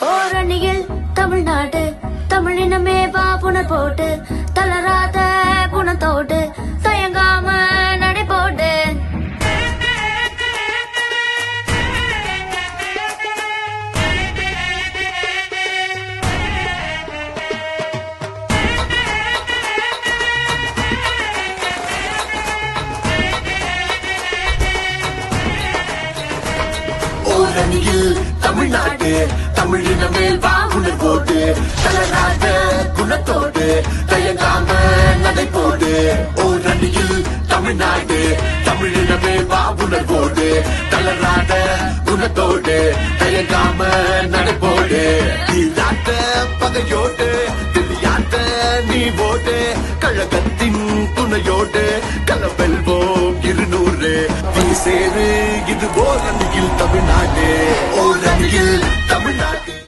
ஓரணியில் தமிழ்நாடு தமிழினமே வா புனர் போட்டு தளராத குணத்தோடு தயங்காம நடை போட்டு. தமிழ்நாடு தமிழின மேல் வாகுனர் போட்டு தலராக குணத்தோடு தயங்காம நடை போடு ஓரணியில் தமிழ்நாடு தமிழின மேல் வாகுனர் போடு தளராத குணத்தோடு தயங்காம நடை போடு நீராட்ட பகையோடு தெரியாத நீ ஓடு கழகத்தின் துணையோடு கலவெல்வோம் இருநூறு. நீ சேரு இது ஓரணியில்